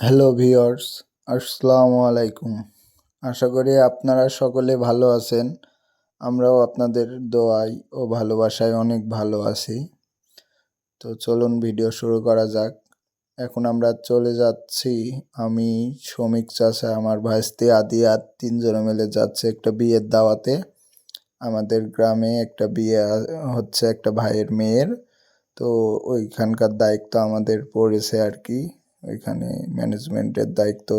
Hello viewers আসসালামু আলাইকুম। আশা করি আপনারা সকলে ভালো আছেন। আমরাও আপনাদের দোয়াই ও ভালোবাসায় অনেক ভালো আছি। তো চলুন ভিডিও শুরু করা যাক। এখন আমরা চলে যাচ্ছি। আমি শ্রমিক চাষা আমার ভাইস্তি আদিয়া তিনজনে মিলে যাচ্ছে একটা বিয়ের দাওয়াতে। আমাদের গ্রামে একটা বিয়ে হচ্ছে একটা ভাইয়ের মেয়ের। তো ওইখানকার দায়িত্ব আমাদের পড়েছে আর কি। ওইখানে ম্যানেজমেন্টের দায়িত্ব।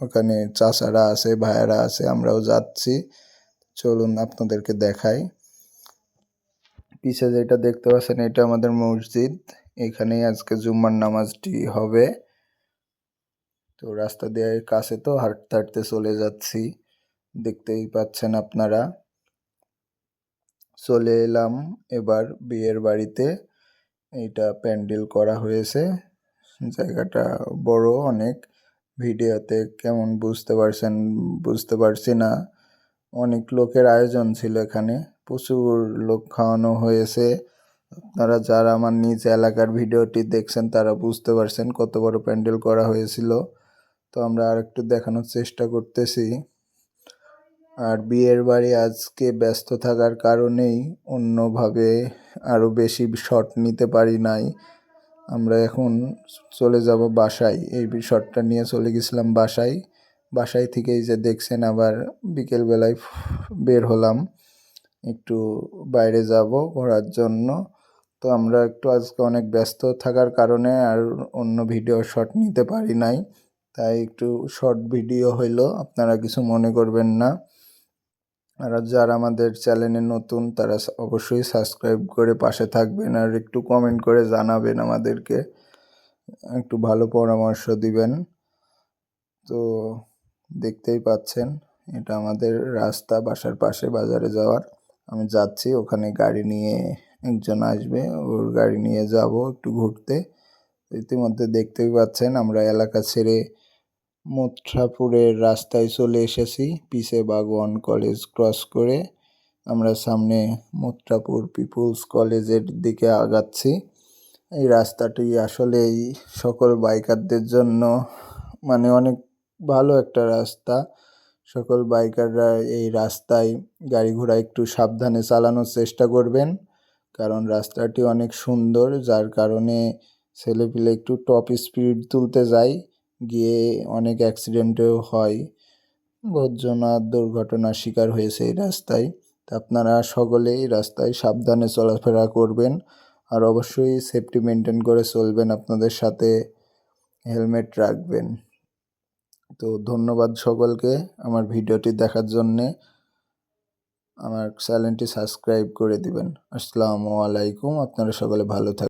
ওখানে চাচারা আছে, ভাইয়ারা আছে, আমরাও যাচ্ছি। চলুন আপনাদেরকে দেখাই। পিছে যেটা দেখতে পাচ্ছেন, এটা আমাদের মসজিদ। এখানেই আজকে জুম্মার নামাজটি হবে। তো রাস্তা দিয়ে কাছে তো হাঁটতে হাঁটতে চলে যাচ্ছি। দেখতেই পাচ্ছেন আপনারা। চলে এলাম এবার বিয়ের বাড়িতে। এটা প্যান্ডেল করা হয়েছে। জায়গাটা বড় অনেক। ভিডিওতে কেমন বুঝতে পারছেন, বুঝতে পারছি না। অনেক লোকের আয়োজন ছিল এখানে, প্রচুর লোক খাওয়ানো হয়েছে। আপনারা যারা আমার নিজ এলাকার ভিডিওটি দেখছেন, তারা বুঝতে পারছেন কত বড় প্যান্ডেল করা হয়েছিল। তো আমরা আর একটু দেখানোর চেষ্টা করতেছি। আর বিয়ের বাড়ি আজকে ব্যস্ত থাকার কারণেই অন্যভাবে আরও বেশি শট নিতে পারি নাই। আমরা এখন চলে যাব বাসায়। এই শটটা নিয়ে চলে গেছিলাম বাসায়। বাসায় থেকেই যে দেখছেন আবার বিকেলবেলায় বের হলাম। একটু বাইরে যাব ঘোরার জন্য। তো আমরা একটু আজকে অনেক ব্যস্ত থাকার কারণে আর অন্য ভিডিও শট নিতে পারি নাই। তাই একটু শর্ট ভিডিও হইল। আপনারা কিছু মনে করবেন না। আর যারা আমাদের চ্যানেলে নতুন, তারা অবশ্যই সাবস্ক্রাইব করে পাশে থাকবেন আর একটু কমেন্ট করে জানাবেন আমাদেরকে। একটু ভালো পরামর্শ দিবেন। তো দেখতেই পাচ্ছেন, এটা আমাদের রাস্তা, বাসার পাশে বাজারে যাওয়ার। আমি যাচ্ছি, ওখানে গাড়ি নিয়ে একজন আসবে, ওর গাড়ি নিয়ে যাব একটু ঘুরতে। ইতিমধ্যে দেখতেই পাচ্ছেন, আমরা এলাকা ছেড়ে মুত্রাপুরের রাস্তায় চলে এসেছি। পিসে বাগওয়ান কলেজ ক্রস করে আমরা সামনে মুত্রাপুর পিপুলস কলেজের দিকে আগাচ্ছি। এই রাস্তাটি আসলেই সকল বাইকারদের জন্য মানে অনেক ভালো একটা রাস্তা। সকল বাইকাররা এই রাস্তায় গাড়ি ঘোড়া একটু সাবধানে চালানোর চেষ্টা করবেন, কারণ রাস্তাটি অনেক সুন্দর, যার কারণে ছেলেপিলে একটু টপ স্পিড তুলতে যায়। গিয়ে অনেক অ্যাক্সিডেন্টও হয়। বহুজনার দুর্ঘটনার শিকার হয়েছে এই রাস্তায়। তা আপনারা সকলেই রাস্তায় সাবধানে চলাফেরা করবেন আর অবশ্যই সেফটি মেনটেন করে চলবেন, আপনাদের সাথে হেলমেট রাখবেন। তো ধন্যবাদ সকলকে আমার ভিডিওটি দেখার জন্যে। আমার চ্যানেলটি সাবস্ক্রাইব করে দিবেন। আসসালামু আলাইকুম, আপনারা সকলে ভালো থাকবেন